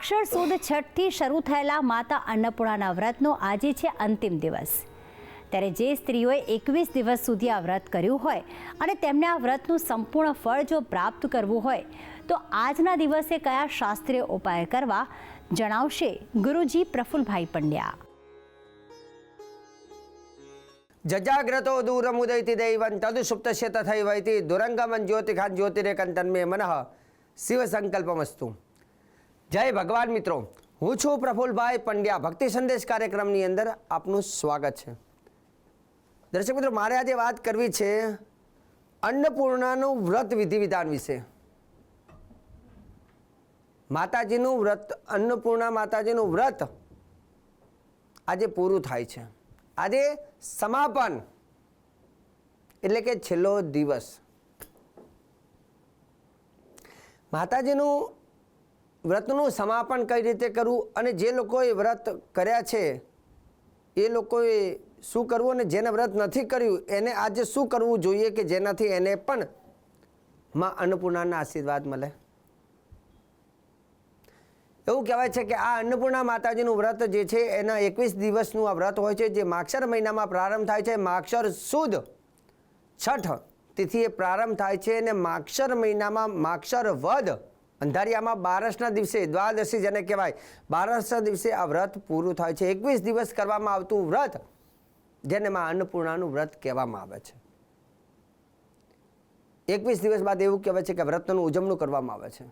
માક્ષર સુદ છઠથી શરૂ થયેલા માતા અન્નપૂર્ણાના વ્રતનો આજે છે અંતિમ દિવસ. ત્યારે જે સ્ત્રીઓએ એકવીસ દિવસ સુધી આ વ્રત કર્યું હોય અને તેમને આ વ્રતનું સંપૂર્ણ ફળ જો પ્રાપ્ત કરવું હોય, તો આજના દિવસે કયા શાસ્ત્રીય ઉપાય કરવા જણાવશે ગુરુજી પ્રફુલભાઈ પંડ્યા. જજાગ્રતો દૂરમુદૈતિ દૈવં તદુ સુપ્તસ્ય તથૈવૈતિ દુરંગમન જ્યોતિખાન જ્યોતિરેકંતન્મે મનઃ. શિવ સંકલ્પમસ્તુ. જય ભગવાન મિત્રો. હું છું પ્રફુલભાઈ પંડ્યા. ભક્તિ સંદેશ કાર્યક્રમની અંદર આપનું સ્વાગત છે. દર્શક મિત્રો, મારે આજે વાત કરવી છે અન્નપૂર્ણાનું વ્રત વિધિ વિધાન વિશે. માતાજીનું વ્રત, અન્નપૂર્ણા માતાજીનું વ્રત આજે પૂરું થાય છે. આજે સમાપન એટલે કે છેલ્લો દિવસ. માતાજીનું વ્રતનું સમાપન કઈ રીતે કરવું અને જે લોકોએ વ્રત કર્યા છે, એ લોકોએ શું કરવું અને જેને વ્રત નથી કર્યું, એને આજે શું કરવું જોઈએ કે જેનાથી એને પણ માં અન્નપૂર્ણાના આશીર્વાદ મળે? એવું કહેવાય છે કે આ અન્નપૂર્ણા માતાજીનું વ્રત જે છે, એના એકવીસ દિવસનું આ વ્રત હોય છે, જે માક્ષર મહિનામાં પ્રારંભ થાય છે. માક્ષર સુદ છઠ તિથિએ પ્રારંભ થાય છે અને માક્ષર મહિનામાં માક્ષર વધ અંધારિયામાં બારસના દિવસે દ્વાદશી જેને કહેવાય, બારસના દિવસે આ વ્રત પૂરું થાય છે. એકવીસ દિવસ કરવામાં આવતું વ્રત જેને માં અન્નપૂર્ણાનું વ્રત કહેવામાં આવે છે. એકવીસ દિવસ બાદ એવું કહેવાય છે કે વ્રતનું ઉજવણું કરવામાં આવે છે.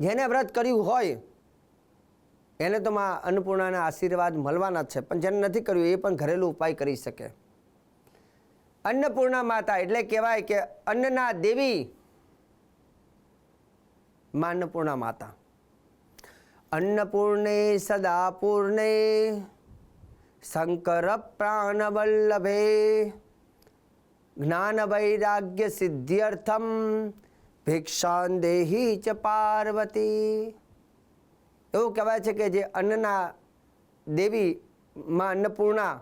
જેને વ્રત કર્યું હોય, એને તો માં અન્નપૂર્ણાના આશીર્વાદ મળવાના જ છે, પણ જેને નથી કર્યું એ પણ ઘરેલું ઉપાય કરી શકે. અન્નપૂર્ણા માતા એટલે કહેવાય કે અન્નના દેવી માં અન્નપૂર્ણા માતા. અન્નપૂર્ણે સદા પૂર્ણે શંકર પ્રાણવલ્લભે જ્ઞાન વૈરાગ્ય સિદ્ધ્યર્થમ ભિક્ષાન દેહી ચ પાર્વતી. એવું કહેવાય છે કે જે અન્નના દેવી માં અન્નપૂર્ણા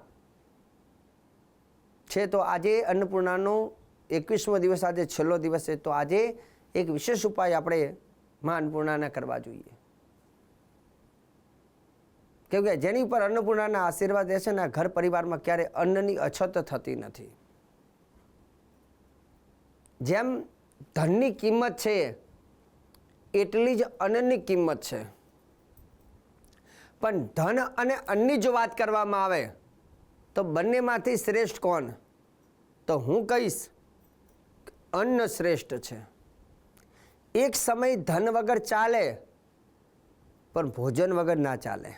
છે, તો આજે અન્નપૂર્ણાનો એકવીસમો દિવસ, આજે છેલ્લો દિવસ છે, તો આજે એક વિશેષ ઉપાય આપણે માં કરવા જોઈએ. કેમ કે જેની ઉપર અન્નપૂર્ણાના આશીર્વાદ રહેશે ને ઘર પરિવારમાં ક્યારે અન્નની અછત થતી નથી. જેમ ધનની કિંમત છે, એટલી જ અન્નની કિંમત છે. પણ ધન અને અન્નની જો વાત કરવામાં આવે, તો બંનેમાંથી શ્રેષ્ઠ કોણ? તો હું કહીશ, અન્ન શ્રેષ્ઠ છે. એક સમય ધન વગર ચાલે, પણ ભોજન વગર ના ચાલે.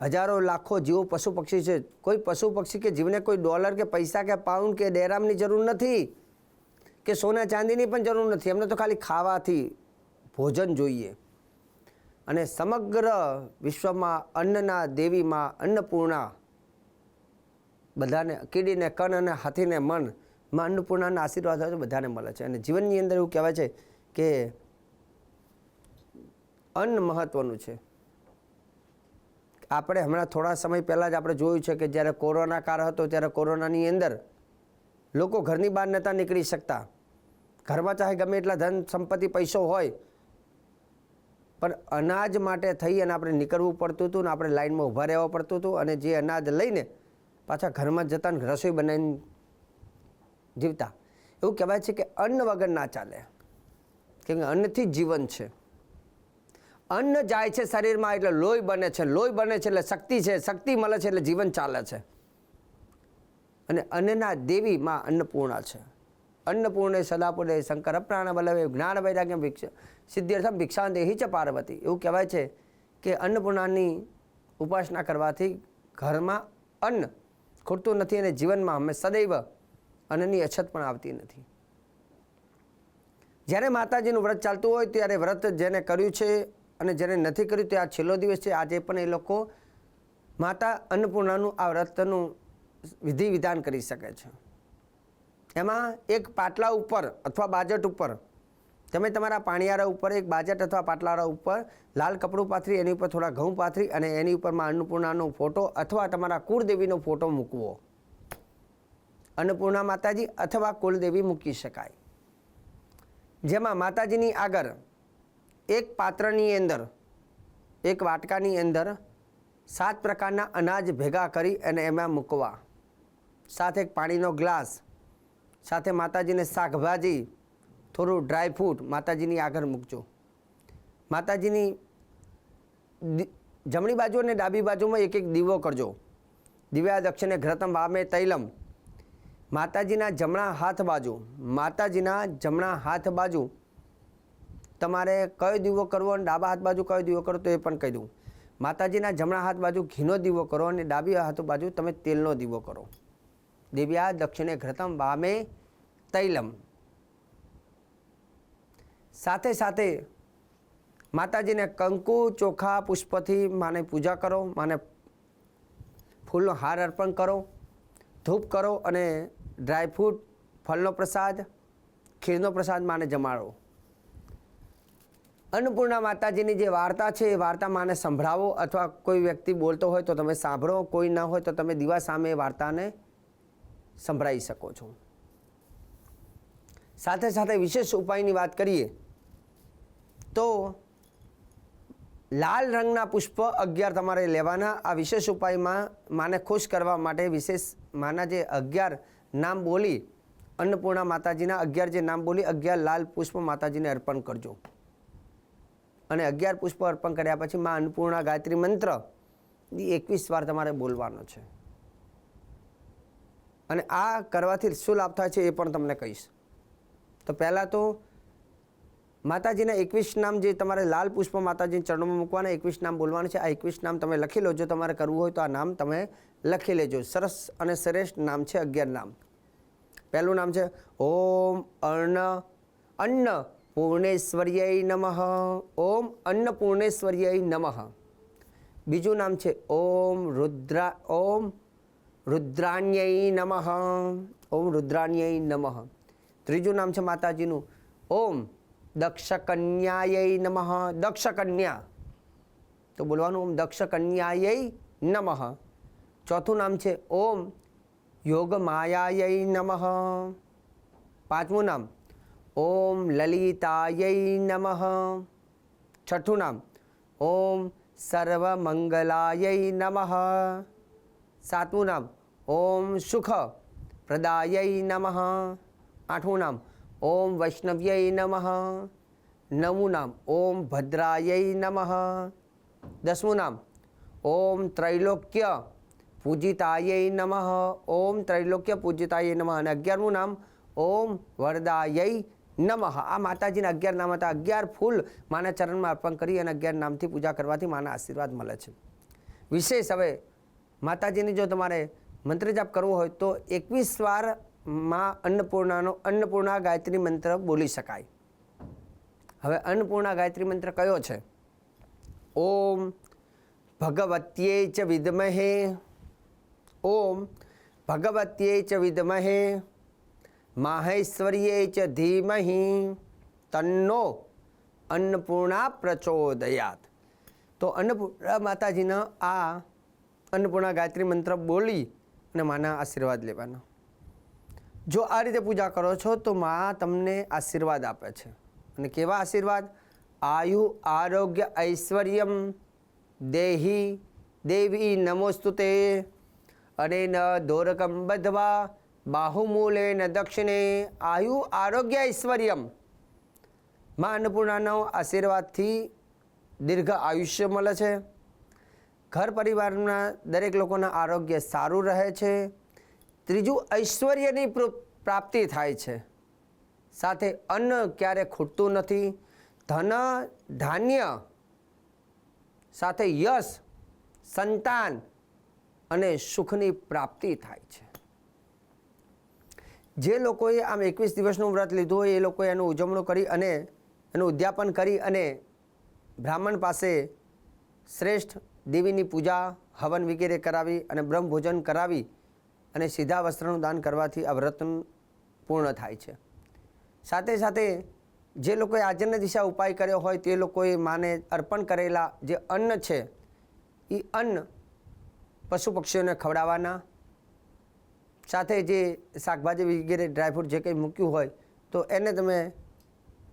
હજારો લાખો જીવો પશુ પક્ષી છે. કોઈ પશુ પક્ષી કે જીવને કોઈ ડોલર કે પૈસા કે પાઉન્ડ કે ડેરામની જરૂર નથી કે સોના ચાંદીની પણ જરૂર નથી. એમને તો ખાલી ખાવાથી ભોજન જોઈએ. અને સમગ્ર વિશ્વમાં અન્નના દેવીમાં અન્નપૂર્ણા બધાને કીડીને કણ અને હાથીને મન માં અન્નપૂર્ણાના આશીર્વાદ હોય તો બધાને મળે છે. અને જીવનની અંદર એવું કહેવાય છે કે અન્ન મહત્ત્વનું છે. આપણે હમણાં થોડા સમય પહેલાં જ આપણે જોયું છે કે જ્યારે કોરોના કાળ હતો, ત્યારે કોરોનાની અંદર લોકો ઘરની બહાર નહોતા નીકળી શકતા. ઘરમાં ચાહે ગમે એટલા ધન સંપત્તિ, પૈસો હોય, પણ અનાજ માટે થઈ અને આપણે નીકળવું પડતું હતું ને આપણે લાઇનમાં ઊભા રહેવા પડતું હતું અને જે અનાજ લઈને પાછા ઘરમાં જતા રસોઈ બનાવીને જીવતા. એવું કહેવાય છે કે અન્ન વગર ના ચાલે. કેમ કે અન્નથી જીવન છે. અન્ન જાય છે શરીરમાં એટલે લોહી બને છે. લોહી બને છે એટલે શક્તિ છે. શક્તિ મળે છે એટલે જીવન ચાલે છે. અને અન્નના દેવી માં અન્નપૂર્ણા છે. અન્નપૂર્ણે સદાપુરે શંકર પ્રાણ વલ્લભે જ્ઞાન વૈરાગ્ય ભિક્ષ સિદ્ધિર્થમ ભિક્ષાન દેહી છે પાર્વતી. એવું કહેવાય છે કે અન્નપૂર્ણાની ઉપાસના કરવાથી ઘરમાં અન્ન ખૂટતું નથી અને જીવનમાં અમે સદૈવ અન્નની અછત પણ આવતી નથી. જ્યારે માતાજીનું વ્રત ચાલતું હોય ત્યારે વ્રત જેને કર્યું છે અને જેને નથી કર્યું તે આ છેલ્લો દિવસ છે. આજે પણ એ લોકો માતા અન્નપૂર્ણાનું આ વ્રતનું વિધિ વિધાન કરી શકે છે. એમાં એક પાટલા ઉપર અથવા બાજટ ઉપર, તમે તમારા પાણીયારા ઉપર એક બાજટ અથવા પાટલારા ઉપર લાલ કપડું પાથરી, એની ઉપર થોડા ઘઉં પાથરી અને એની ઉપરમાં અન્નપૂર્ણાનો ફોટો અથવા તમારા કુળદેવીનો ફોટો મૂકવો. અન્નપૂર્ણા માતાજી અથવા કુલદેવી મૂકી શકાય. જેમાં માતાજીની આગળ એક પાત્રની અંદર, એક વાટકાની અંદર સાત પ્રકારના અનાજ ભેગા કરી અને એમાં મૂકવા. સાથે એક પાણીનો ગ્લાસ, સાથે માતાજીને શાકભાજી, થોડું ડ્રાયફ્રૂટ માતાજીની આગળ મૂકજો. માતાજીની જમણી બાજુ અને ડાબી બાજુમાં એક એક દીવો કરજો. દિવ્યા દક્ષિણે ઘ્રતમ વામે તૈલમ માતાજીના જમણા હાથ બાજુ, માતાજીના જમણા હાથ બાજુ. તમારે કયો દીવો કરવો અને ડાબા હાથ બાજુ કયો દીવો કરો તો એ પણ કહી દઉં. માતાજીના જમણા હાથ બાજુ ઘીનો દીવો કરો અને ડાબી હાથ બાજુ તમે તેલનો દીવો કરો. દિવ્યા દક્ષિણે ઘ્રતમ વામે તૈલમ. સાથે સાથે માતાજીને કંકુ, ચોખા, પુષ્પથી માને પૂજા કરો, માને ફૂલનો હાર અર્પણ કરો, ધૂપ કરો અને ડ્રાયફ્રૂટ ફળનો પ્રસાદ, ખીરનો પ્રસાદ માને જમાડો. અન્નપૂર્ણા માતાજીની જે વાર્તા છે, એ વાર્તા માને સંભળાવો અથવા કોઈ વ્યક્તિ બોલતો હોય તો તમે સાંભળો, કોઈ ન હોય તો તમે દીવા સામે એ વાર્તાને સંભળાવી શકો છો. સાથે સાથે વિશેષ ઉપાયની વાત કરીએ તો લાલ રંગના પુષ્પ અગિયાર તમારે લેવાના. આ વિશેષ ઉપાયમાં માને ખુશ કરવા માટે વિશેષ માના જે અગિયાર નામ બોલી અન્નપૂર્ણા માતાજીના અગિયાર જે નામ બોલી, અગિયાર લાલ પુષ્પ માતાજીને અર્પણ કરજો. અને અગિયાર પુષ્પ અર્પણ કર્યા પછી માં અન્નપૂર્ણા ગાયત્રી મંત્ર એકવીસ વાર તમારે બોલવાનો છે. અને આ કરવાથી શું લાભ થાય છે એ પણ તમને કહીશ. તો પહેલાં તો માતાજીના એકવીસ નામ જે તમારે લાલ પુષ્પ માતાજીના ચરણોમાં મૂકવાના, એકવીસ નામ બોલવાનું છે. આ એકવીસ નામ તમે લખી લો જો તમારે કરવું હોય તો આ નામ તમે લખી લેજો. સરસ અને શ્રેષ્ઠ નામ છે અગિયાર નામ. પહેલું નામ છે, ઓમ અર્ણ અન્ન પૂર્ણેશ્વર્ય નમઃ. ઓમ અન્નપૂર્ણેશ્વર્ય નમઃ. બીજું નામ છે, ઓમ રુદ્રા, ઓમ રુદ્રાણ્ય નમઃ. ઓમ રુદ્રાણ્ય નમઃ. ત્રીજું નામ છે માતાજીનું, ઓમ દક્ષકન્યાય નમઃ. દક્ષકન્યા. તો બોલવાનું ઓમ દક્ષકન્યાય નમઃ. ચોથું નામ છે ઓમ યોગ માયાય નમઃ. પાંચમું નામ ઓમ લલિતાય નમઃ. છઠ્ઠું નામ ઓમ સર્વમંગલાય નમઃ. સાતમું નામ ઓમ સુખ પ્રદાય નમઃ. આઠમું નામ ઓમ વૈષ્ણવ્ય નમઃ નવમું નામ ઓમ ભદ્રાય નમઃ દસમું નામ ઓમ ત્રૈલોક્ય પૂજિતાય નમઃ ઓમ ત્રૈલોક્ય પૂજિતાય નમઃ અને અગિયારમું નામ ઓમ વરદાય નમઃ। આ માતાજીના અગિયાર નામ હતા. અગિયાર ફૂલ માના ચરણમાં અર્પણ કરી અને અગિયાર નામથી પૂજા કરવાથી માના આશીર્વાદ મળે છે. વિશેષ હવે માતાજીની જો તમારે મંત્ર જાપ કરવો હોય તો એકવીસ વાર માં અન્નપૂર્ણાનો અન્નપૂર્ણા ગાયત્રી મંત્ર બોલી શકાય. હવે અન્નપૂર્ણા ગાયત્રી મંત્ર કયો છે? ઓમ ભગવત્યે ચ વિદમહે. ઓમ ભગવત્યે ચ વિદમહે. માહેશ્વર્યે ચ ધીમહિ. તન્નો અન્નપૂર્ણા પ્રચોદયાત. તો અન્નપૂર્ણા માતાજીના આ અન્નપૂર્ણા ગાયત્રી મંત્ર બોલી અને માના આશીર્વાદ લેવાના. જો આ રીતે પૂજા કરો છો, તો મા તમને આશીર્વાદ આપે છે. અને કેવા આશીર્વાદ? આયુ આરોગ્ય ઐશ્વર્યમ દેહી દેવી નમોસ્તુતે. અને ન ધોરકમ બધવા બાહુમૂલે ન દક્ષિણે. આયુ આરોગ્ય ઐશ્વર્યમ. મા અન્નપૂર્ણાનો આશીર્વાદથી દીર્ઘ આયુષ્ય મળે છે. ઘર પરિવારના દરેક લોકોના આરોગ્ય સારું રહે છે. ત્રીજું ઐશ્વર્યની પ્રાપ્તિ થાય છે. સાથે અન્ન ક્યારે ખૂટતું નથી, ધન, ધાન્ય, સાથે યશ, સંતાન અને સુખની પ્રાપ્તિ થાય છે. જે લોકોએ આમ એકવીસ દિવસનું વ્રત લીધું હોય, એ લોકોએ એનું ઉજવણું કરી અને એનું ઉદ્યાપન કરી અને બ્રાહ્મણ પાસે શ્રેષ્ઠ દેવીની પૂજા, હવન વગેરે કરાવી અને બ્રહ્મભોજન કરાવી અને સીધા વસ્ત્રનું દાન કરવાથી આ વ્રત પૂર્ણ થાય છે. સાથે સાથે જે લોકોએ આજન્ય દિશા ઉપાય કર્યો હોય તે લોકોએ માને અર્પણ કરેલા જે અન્ન છે એ અન્ન પશુ પક્ષીઓને ખવડાવવાના. સાથે જે શાકભાજી વગેરે ડ્રાયફ્રૂટ જે કંઈ મૂક્યું હોય તો એને તમે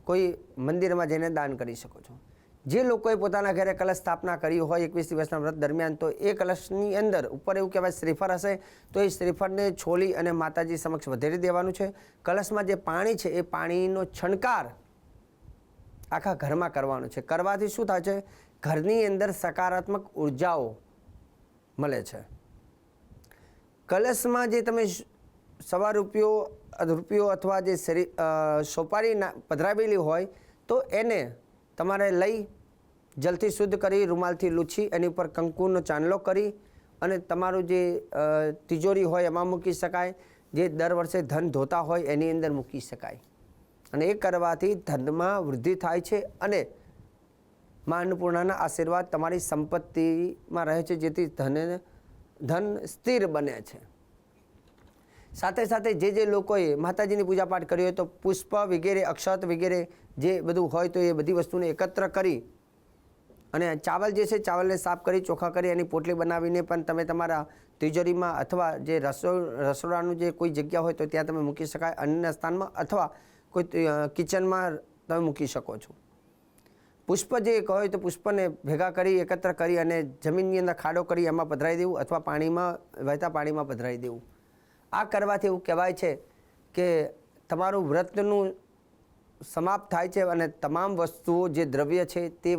કોઈ મંદિરમાં જઈને દાન કરી શકો છો. જે લોકોએ પોતાના ઘરે કલશ સ્થાપના કરી હોય એકવીસ દિવસના વ્રત દરમિયાન, તો એ કલશની અંદર ઉપર એવું કહેવાય શ્રીફળ હશે, તો એ શ્રીફળને છોલી અને માતાજી સમક્ષ વધેરી દેવાનું છે. કલશમાં જે પાણી છે, એ પાણીનો છણકાર આખા ઘરમાં કરવાનો છે. કરવાથી શું થાય છે? ઘરની અંદર સકારાત્મક ઉર્જાઓ મળે છે. કલશમાં જે તમે સવા રૂપિયો રૂપિયો અથવા જે સોપારી પધરાવેલી હોય, તો એને તમારે લઈ જલથી શુદ્ધ કરી રૂમાલથી લૂછી, એની ઉપર કંકુનો ચાંદલો કરી અને તમારું જે તિજોરી હોય એમાં મૂકી શકાય. જે દર વર્ષે ધન ધોતા હોય એની અંદર મૂકી શકાય. અને એ કરવાથી ધનમાં વૃદ્ધિ થાય છે અને મા અન્નપૂર્ણાના આશીર્વાદ તમારી સંપત્તિમાં રહે છે, જેથી ધન ધન સ્થિર બને છે. સાથે સાથે જે જે લોકોએ માતાજીની પૂજાપાઠ કરી હોય તો પુષ્પ વગેરે, અક્ષત વગેરે જે બધું હોય તો એ બધી વસ્તુને એકત્ર કરી અને ચાવલ જે છે ચાવલને સાફ કરી ચોખ્ખા કરી, એની પોટલી બનાવીને પણ તમે તમારા તિજોરીમાં અથવા જે રસો, રસોડાનું જે કોઈ જગ્યા હોય તો ત્યાં તમે મૂકી શકાય અન્નના સ્થાનમાં અથવા કોઈ કિચનમાં તમે મૂકી શકો છો. પુષ્પ જે હોય તો પુષ્પને ભેગા કરી, એકત્ર કરી અને જમીનની અંદર ખાડો કરી એમાં પધરાવી દેવું અથવા પાણીમાં, વહેતા પાણીમાં પધરાવી દેવું. આ કરવાથી એવું કહેવાય છે કે તમારું વ્રતનું સમાપ્ત થાય છે અને તમામ વસ્તુઓ જે દ્રવ્ય છે તે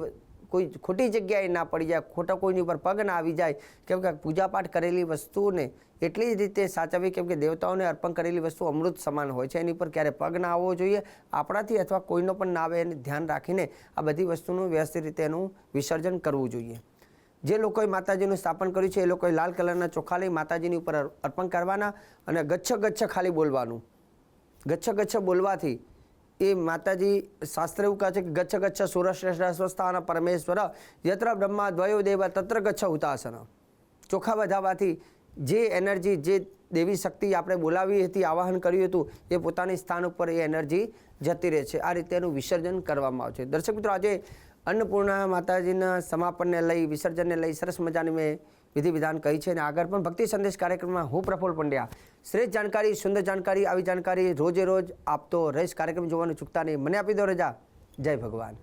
કોઈ ખોટી જગ્યાએ ના પડી જાય, ખોટા કોઈની ઉપર પગ ના આવી જાય, કેમ કે પૂજાપાઠ કરેલી વસ્તુને એટલી જ રીતે સાચવવી, કેમ કે દેવતાઓને અર્પણ કરેલી વસ્તુ અમૃત સમાન હોય છે, એની ઉપર ક્યારે પગ ના આવવો જોઈએ, આપણાથી અથવા કોઈનો પણ ના આવે એને ધ્યાન રાખીને આ બધી વસ્તુનું વ્યવસ્થિત રીતે એનું વિસર્જન કરવું જોઈએ. જે લોકોએ માતાજીનું સ્થાપન કર્યું છે, એ લોકોએ લાલ કલરના ચોખા લઈ માતાજીની ઉપર અર્પણ કરવાના અને ગચ્છ ગચ્છ ખાલી બોલવાનું. ગચ્છ ગચ્છ બોલવાથી એ માતાજી શાસ્ત્ર એવું કહે છે કે ગચ્છ ગચ્છ સુરશ્રેષ્ઠ સ્વસ્થાન પરમેશ્વર યત્ર બ્રહ્મા દ્વયો દેવ તત્ર ગચ્છ ઉતાસન. ચોખા વધાવવાથી જે એનર્જી, જે દેવી શક્તિ આપણે બોલાવી હતી, આવાહન કર્યું હતું, એ પોતાની સ્થાન ઉપર એ એનર્જી જતી રહે છે. આ રીતે એનું વિસર્જન કરવામાં આવે છે. દર્શક મિત્રો, આજે અન્નપૂર્ણા માતાજીના સમાપનને લઈ, વિસર્જનને લઈ સરસ મજાની મેં વિધિ વિધાન કહી છે અને આગળ પણ ભક્તિ સંદેશ કાર્યક્રમમાં હું પ્રફુલ્લ પંડ્યા. શ્રેષ્ઠ જાણકારી, સુંદર જાણકારી, આવી જાણકારી રોજે રોજ આપતો રહીશ. કાર્યક્રમ જોવાનું ચૂકતા નહીં. મને આપી દો રજા. જય ભગવાન.